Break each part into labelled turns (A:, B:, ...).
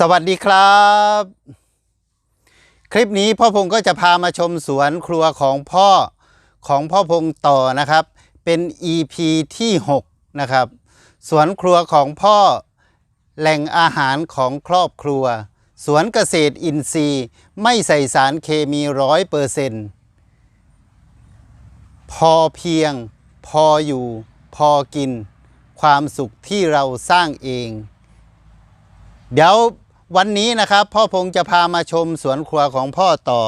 A: สวัสดีครับ คลิปนี้พ่อพงก็จะพามาชมสวนครัวของพ่อของพ่อพงต่อนะครับ เป็น EP ที่ 6 นะครับ สวนครัวของพ่อแหล่งอาหารของครอบครัว สวนเกษตรอินทรีย์ไม่ใส่สารเคมีร้อยเปอร์เซ็นต์พอเพียง พออยู่ พอกิน ความสุขที่เราสร้างเองเดี๋ยว วันนี้นะครับพ่อพงจะพามาชมสวนครัวของพ่อต่อ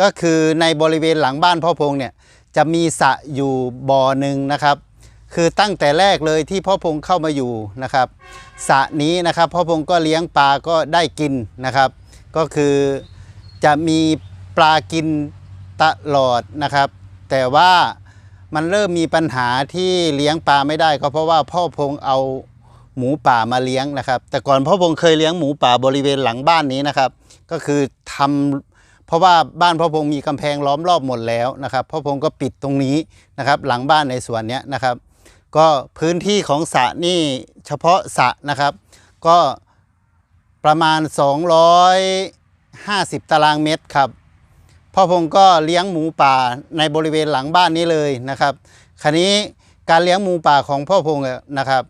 A: ก็คือในบริเวณหลังบ้านพ่อพงเนี่ยจะมีสระอยู่บ่อหนึ่งนะครับ คือตั้งแต่แรกเลยที่พ่อพงเข้ามาอยู่นะครับสระนี้นะครับพ่อพงก็เลี้ยงปลาก็ได้กินนะครับ ก็คือจะมีปลากินตลอดนะครับ แต่ว่ามันเริ่มมีปัญหาที่เลี้ยงปลาไม่ได้ก็เพราะว่าพ่อพงเอา หมูป่ามาเลี้ยงนะครับ แต่ก่อนพ่อพงเคยเลี้ยงหมูป่าบริเวณหลังบ้านนี้นะครับ ก็คือทำเพราะว่าบ้านพ่อพงมีกำแพงล้อมรอบหมดแล้วนะครับพ่อพงก็ปิดตรงนี้นะครับ หลังบ้านในส่วนเนี้ยนะครับ ก็พื้นที่ของสระนี่เฉพาะสระนะครับ ก็ประมาณ 250 ตารางเมตรครับพ่อพงก็เลี้ยงหมูป่าในบริเวณหลังบ้านนี้เลยนะครับ ครนี้การเลี้ยงหมูป่าของพ่อพงนะครับ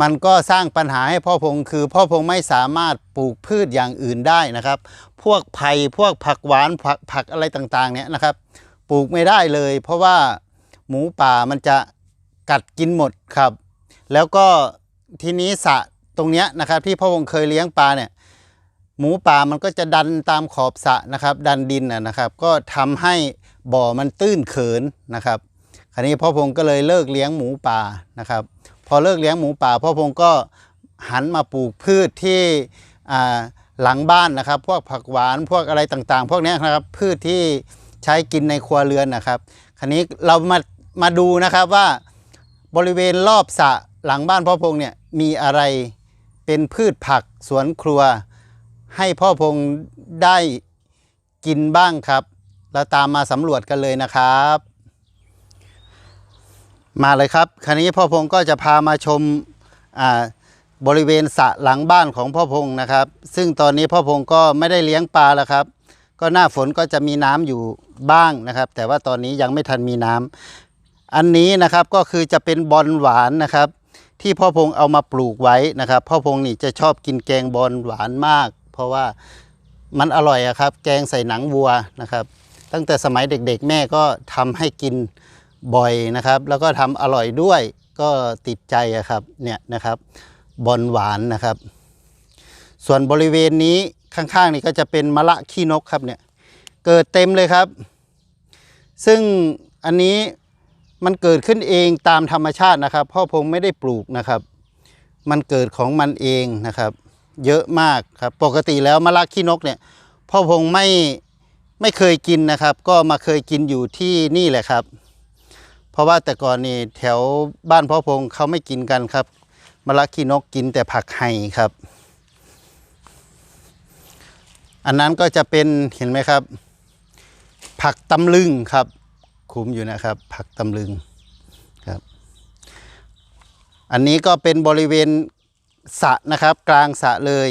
A: มันก็สร้างปัญหาให้พ่อพงคือพ่อพงไม่สามารถปลูกพืชอย่างอื่นได้นะครับ พวกไผ่พวกผักหวานผักผักอะไรต่างๆเนี่ยนะครับ ปลูกไม่ได้เลย เพราะว่าหมูป่ามันจะกัดกินหมดครับ แล้วก็ทีนี้สะตรงเนี้ยนะครับ ที่พ่อพงเคยเลี้ยงปลาเนี่ยหมูป่ามันก็จะดันตามขอบสะนะครับ ดันดินนะครับ ก็ทำให้บ่อมันตื้นเขินนะครับ คราวนี้พ่อพงก็เลยเลิกเลี้ยงหมูป่านะครับ อเลิกเลี้ยงหมูป่าพ่อพงก็หันมาปลูกพืชที่หลังบ้านนะครับ พวกผักหวานพวกอะไรต่างๆ พวกนี้นะครับพืชที่ใช้กินในครัวเรือนนะครับคราวนี้เรามามาดูนะครับว่าบริเวณรอบสระหลังบ้านพ่อพงเนี่ยมีอะไรเป็นพืชผักสวนครัว ให้พ่อพงได้กินบ้างครับ เราตามมาสำรวจกันเลยนะครับ มาเลยครับคราวนี้พ่อพงก็จะพามาชมบริเวณสระหลังบ้านของพ่อพงนะครับ ซึ่งตอนนี้พ่อพงก็ไม่ได้เลี้ยงปลาแล้วครับ ก็หน้าฝนก็จะมีน้ำอยู่บ้างนะครับ แต่ว่าตอนนี้ยังไม่ทันมีน้ำอันนี้นะครับก็คือจะเป็นบอลหวานนะครับ ที่พ่อพงเอามาปลูกไว้นะครับ พ่อพงนี่จะชอบกินแกงบอลหวานมาก เพราะว่ามันอร่อยอะครับ แกงใส่หนังวัวนะครับ ตั้งแต่สมัยเด็กๆ แม่ก็ทำให้กิน บ่อยนะครับ แล้วก็ทำอร่อยด้วยก็ติดใจครับเนี่ยนะครับบอลหวานนะครับ ส่วนบริเวณนี้ข้างๆนี่ก็จะเป็นมะละขี้นกครับเนี่ยเกิดเต็มเลยครับ ซึ่งอันนี้มันเกิดขึ้นเองตามธรรมชาตินะครับพ่อพงไม่ได้ปลูกนะครับ มันเกิดของมันเองนะครับ เยอะมากครับปกติแล้วมะละขี้นกเนี่ยพ่อพงไม่ไม่เคยกินนะครับ ก็มาเคยกินอยู่ที่นี่แหละครับ เพราะว่าแต่ก่อนนี่แถวบ้านพ่อพงเขาไม่กินกันครับมะละขี้นกกินแต่ผักไห่ครับ อันนั้นก็จะเป็นเห็นไหมครับ ผักตำลึงครับ คุ้มอยู่นะครับ ผักตำลึงครับ อันนี้ก็เป็นบริเวณสะนะครับกลางสะเลย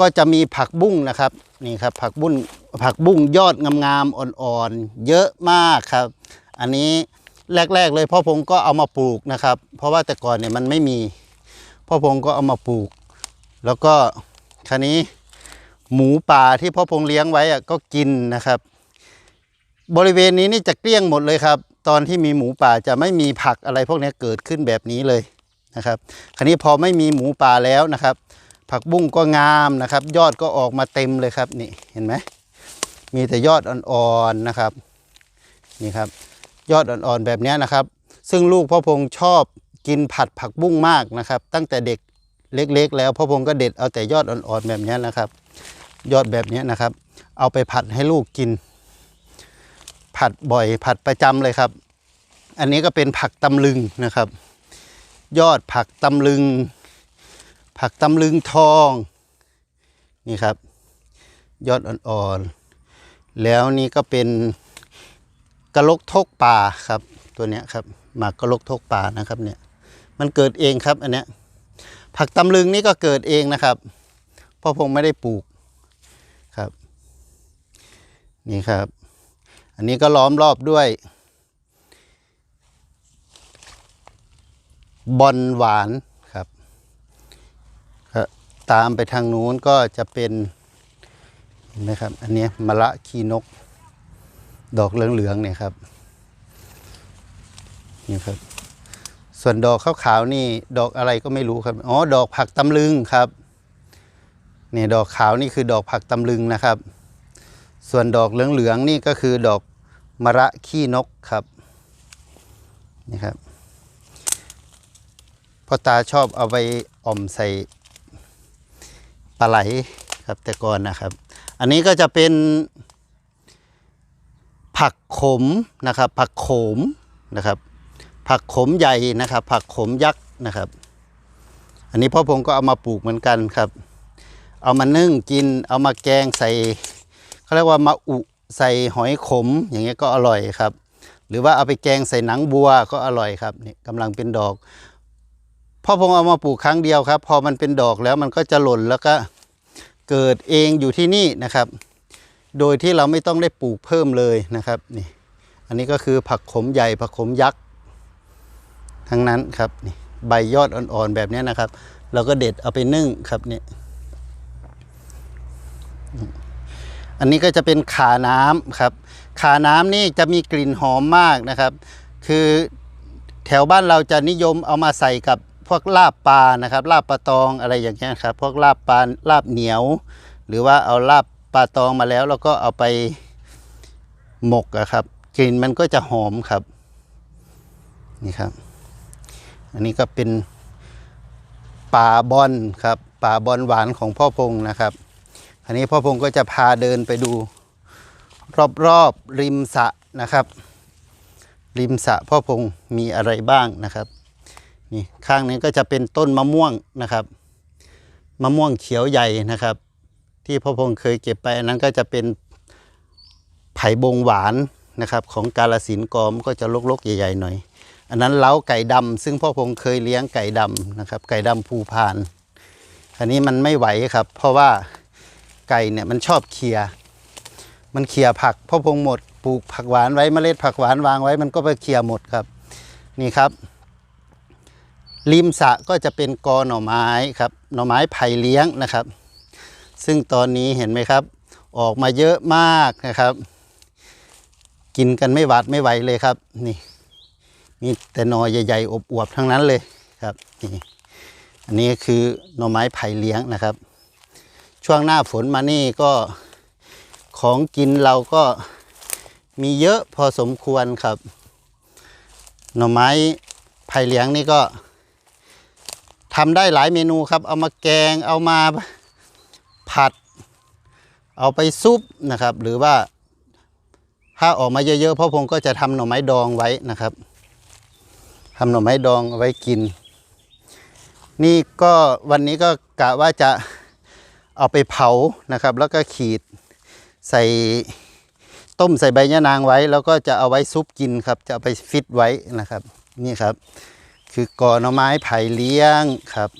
A: ก็จะมีผักบุ้งนะครับนี่ครับผักบุ้งผักบุ้งยอดงามๆอ่อนๆเยอะมากครับ อันนี้ แรก ๆ เลยพ่อพงก็เอามาปลูกนะครับ เพราะว่าแต่ก่อนเนี่ยมันไม่มี พ่อพงก็เอามาปลูก แล้วก็คราวนี้หมูป่าที่พ่อพงเลี้ยงไว้อะก็กินนะครับ บริเวณนี้นี่จะเกลี้ยงหมดเลยครับ ตอนที่มีหมูป่าจะไม่มีผักอะไรพวกนี้เกิดขึ้นแบบนี้เลยนะครับ คราวนี้พอไม่มีหมูป่าแล้วนะครับ ผักบุ้งก็งามนะครับ ยอดก็ออกมาเต็มเลยครับนี่เห็นไหมมีแต่ยอดอ่อนๆนะครับ นี่ครับ ยอดอ่อนๆแบบนี้นะครับ ซึ่งลูกพ่อพงชอบกินผัดผักบุ้งมากนะครับ ตั้งแต่เด็กเล็ก ๆ แล้วพ่อพงก็เด็ดเอาแต่ยอดอ่อนๆแบบนี้นะครับ ยอดแบบนี้นะครับ เอาไปผัดให้ลูกกิน ผัดบ่อยผัดประจำเลยครับ อันนี้ก็เป็นผักตำลึงนะครับ ยอดผักตำลึง ผักตำลึงทองนี่ครับ ยอดอ่อนๆแล้วนี่ก็เป็น กระลกทกป่าครับตัวเนี้ยครับหมากกระลกทกป่านะครับเนี่ยมันเกิดเองครับอันเนี้ยผักตำลึงนี่ก็เกิดเองนะครับพ่อพงไม่ได้ปลูกครับ นี่ครับ อันนี้ก็ล้อมรอบด้วยบอนหวานครับ ตามไปทางนู้นก็จะเป็นเห็นไหมครับ อันนี้มะละขีนก ดอกเหลืองๆเนี่ยครับนี่ครับ ส่วนดอกขาวๆนี่ดอกอะไรก็ไม่รู้ครับอ๋อดอกผักตำลึงครับเนี่ยดอกขาวนี่คือดอกผักตำลึงนะครับ ส่วนดอกเหลืองๆนี่ก็คือดอกมะระขี้นกครับนี่ครับพ่อตาชอบเอาไปอ่อมใส่ปลาไหลครับแต่ก่อนนะครับ อันนี้ก็จะเป็น ผักขมนะครับ ผักโขมนะครับ ผักขมใหญ่นะครับ ผักขมยักษ์นะครับ อันนี้พ่อพงก็เอามาปลูกเหมือนกันครับ เอามานึ่งกิน เอามาแกงใส่เขาเรียกว่ามาอุใส่หอยขมอย่างเงี้ยก็อร่อยครับ หรือว่าเอาไปแกงใส่หนังบัวก็อร่อยครับนี่กำลังเป็นดอกพ่อพงเอามาปลูกครั้งเดียวครับ พอมันเป็นดอกแล้วมันก็จะหล่นแล้วก็เกิดเองอยู่ที่นี่นะครับ โดยที่เราไม่ต้องได้ปลูกเพิ่มเลยนะครับนี่อันนี้ก็คือผักขมใหญ่ผักขมยักษ์ทั้งนั้นครับนี่ใบยอดอ่อนๆแบบนี้นะครับ เราก็เด็ดเอาไปนึ่งครับนี่อันนี้ก็จะเป็นขาน้ำครับขาน้ำนี่จะมีกลิ่นหอมมากนะครับ คือแถวบ้านเราจะนิยมเอามาใส่กับพวกลาบปลานะครับลาบปลาตองอะไรอย่างเงี้ยครับพวกลาบปลาลาบเหนียว หรือว่าเอาลาบ ปลาตองมาแล้วแล้วก็เอาไปหมกอะครับกลิ่นมันก็จะหอมครับ นี่ครับ อันนี้ก็เป็นป่าบอนครับป่าบอนหวานของพ่อพงนะครับอันนี้พ่อพงก็จะพาเดินไปดู รอบๆริมสะนะครับ ริมสะพ่อพงมีอะไรบ้างนะครับนี่ข้างนี้ก็จะเป็นต้นมะม่วงนะครับ มะม่วงเขียวใหญ่นะครับ ที่พ่อพงเคยเก็บไปอันนั้นก็จะเป็นไผ่บงหวานนะครับ ของกาลสินกอมก็จะลกๆ ใหญ่ๆหน่อย อันนั้นเล้าไก่ดำซึ่งพ่อพงเคยเลี้ยงไก่ดำนะครับ ไก่ดำภูพาน อันนี้มันไม่ไหวครับ เพราะว่าไก่เนี่ยมันชอบเคลียมันเคลียผักพ่อพงหมดปลูกผักหวานไว้เมล็ดผักหวานวางไว้มันก็ไปเคลียหมดครับ นี่ครับริมสะก็จะเป็นกอหน่อไม้ครับหน่อไม้ไผ่เลี้ยงนะครับ ซึ่งตอนนี้เห็นไหมครับ ออกมาเยอะมากนะครับ กินกันไม่หวาดไม่ไหวเลยครับ นี่ มีแต่หนอใหญ่ๆอบอวบๆทั้งนั้นเลยครับนี่อันนี้คือหน่อไม้ไผ่เลี้ยงนะครับ ช่วงหน้าฝนมานี่ก็ของกินเราก็มีเยอะพอสมควรครับ หน่อไม้ไผ่เลี้ยงนี่ก็ทำได้หลายเมนูครับ เอามาแกงเอามา ผัด เอาไปซุปนะครับ หรือว่าถ้าออกมาเยอะๆพ่อพงก็จะทำหน่อไม้ดองไว้นะครับทำหน่อไม้ดองเอาไว้กิน นี่ก็วันนี้ก็กะว่าจะเอาไปเผานะครับ แล้วก็ขีดใส่ต้มใส่ใบยะนางไว้ แล้วก็จะเอาไว้ซุปกินครับ จะเอาไปฟิตไว้นะครับ นี่ครับ คือกอหน่อไม้ไผ่เลี้ยงครับ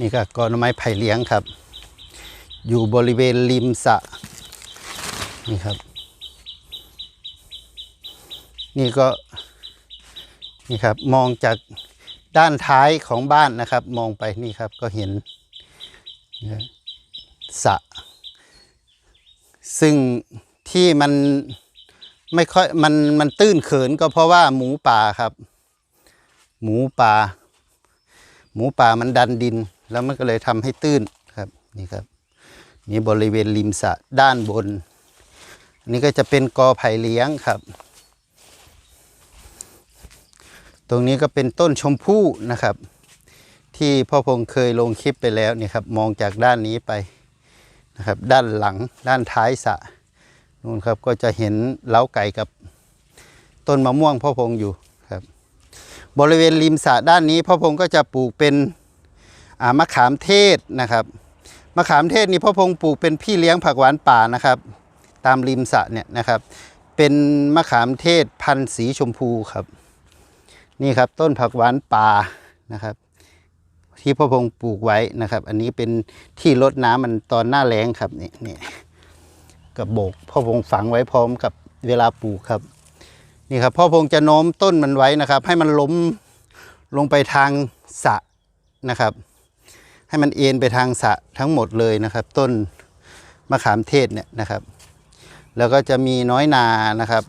A: นี่ก็กอนไม้ไผ่เลี้ยงครับ อยู่บริเวณริมสะนี่ครับ นี่ก็นี่ครับมองจากด้านท้ายของบ้านนะครับ มองไปนี่ครับก็เห็นสะ ซึ่งที่มันไม่ค่อยมันมันตื้นเขินก็เพราะว่าหมูป่าครับ หมูป่า หมูป่ามันดันดินแล้วมันก็เลยทำให้ตื้นครับนี่ครับนี่บริเวณริมสะด้านบนนนี้ก็จะเป็นกอไผ่เลี้ยงครับ ตรงนี้ก็เป็นต้นชมพู่นะครับ ที่พ่อพงเคยลงคลิปไปแล้วนี่ครับมองจากด้านนี้ไปนะครับ ด้านหลังด้านท้ายสะนู่นครับก็จะเห็นเล้าไก่กับต้นมะม่วงพ่อพงอยู่ครับ บริเวณริมสะด้านนี้พ่อพงก็จะปลูกเป็น มะขามเทศนะครับมะขามเทศนี่พ่อพงปลูกเป็นพี่เลี้ยงผักหวานป่านะครับ ตามริมสะเนี่ยนะครับ เป็นมะขามเทศพันธุ์สีชมพูครับ นี่ครับต้นผักหวานป่านะครับ ที่พ่อพงปลูกไว้นะครับ อันนี้เป็นที่รดน้ำมันตอนหน้าแล้งครับนี่นี่กระโบกพ่อพงฝังไว้พร้อมกับเวลาปลูกครับ นี่ครับพ่อพงจะโน้มต้นมันไว้นะครับ ให้มันล้มลงไปทางสะนะครับ ให้มันเอ็นไปทางสะทั้งหมดเลยนะครับ ต้นมะขามเทศเนี่ยนะครับ แล้วก็จะมีน้อยนานะครับ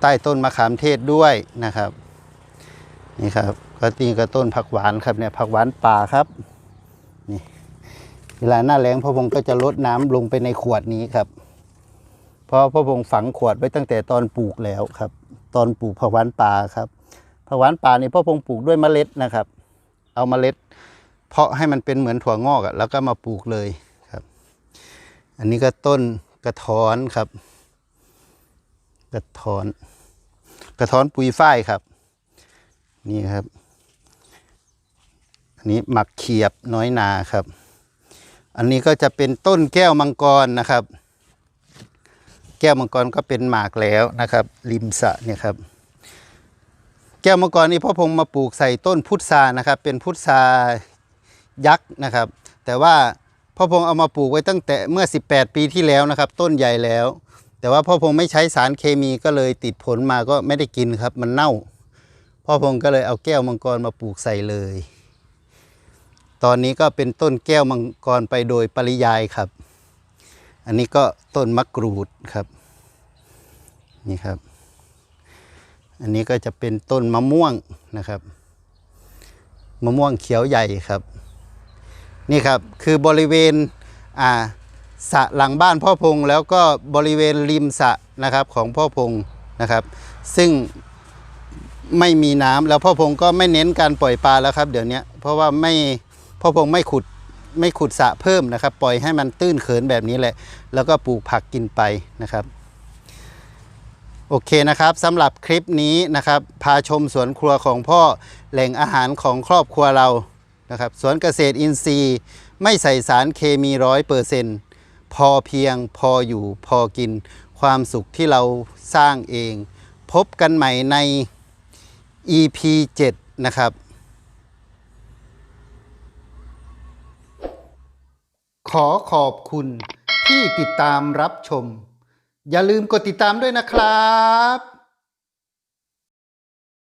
A: ใต้ต้นมะขามเทศด้วยนะครับนี่ครับก็ตีก็ต้นผักหวานครับเนี่ยผักหวานป่าครับนี่เวลาหน้าแล้งพ่อพงก็จะลดน้ำลงไปในขวดนี้ครับเพราะพ่อพงฝังขวดไว้ตั้งแต่ตอนปลูกแล้วครับ ตอนปลูกผักหวานป่าครับผักหวานป่านี่พ่อพงปลูกด้วยเมล็ดนะครับ เอาเมล็ด เพาะให้มันเป็นเหมือนถั่วงอกอะแล้วก็มาปลูกเลยครับ อันนี้ก็ต้นกระท้อนครับ กระท้อน กระท้อนปุยฝ้ายครับ นี่ครับ อันนี้หมักเขียบน้อยนาครับ อันนี้ก็จะเป็นต้นแก้วมังกรนะครับ แก้วมังกรก็เป็นหมากแล้วนะครับ ริมสะเนี่ยครับแก้วมังกรนี่พ่อพงมาปลูกใส่ต้นพุทรานะครับ เป็นพุทรา ยักษ์นะครับ แต่ว่าพ่อพงเอามาปลูกไว้ตั้งแต่เมื่อ 18 ปีที่แล้วนะครับ ต้นใหญ่แล้ว แต่ว่าพ่อพงไม่ใช้สารเคมีก็เลยติดผลมาก็ไม่ได้กินครับ มันเน่า พ่อพงก็เลยเอาแก้วมังกรมาปลูกใส่เลย ตอนนี้ก็เป็นต้นแก้วมังกรไปโดยปริยายครับ อันนี้ก็ต้นมะกรูดครับ นี่ครับ อันนี้ก็จะเป็นต้นมะม่วงนะครับ มะม่วงเขียวใหญ่ครับ นี่ครับคือบริเวณอ่าสระหลังบ้านพ่อพงแล้วก็บริเวณริมสระนะครับของพ่อพงนะครับ ซึ่งไม่มีน้ำแล้วพ่อพงก็ไม่เน้นการปล่อยปลาแล้วครับ เดี๋ยวนี้เพราะว่าไม่พ่อพงไม่ขุดไม่ขุดสระเพิ่มนะครับ ปล่อยให้มันตื้นเขินแบบนี้แหละ แล้วก็ปลูกผักกินไปนะครับโอเคนะครับสำหรับคลิปนี้นะครับ พาชมสวนครัวของพ่อแหล่งอาหารของครอบครัวเรา นะครับสวนเกษตรอินทรีย์ ไม่ใส่สารเคมีร้อยเปอร์เซ็นต์พอเพียงพออยู่พอกิน ความสุขที่เราสร้างเอง พบกันใหม่ใน EP 7 นะครับ ขอขอบคุณที่ติดตามรับชม อย่าลืมกดติดตามด้วยนะครับ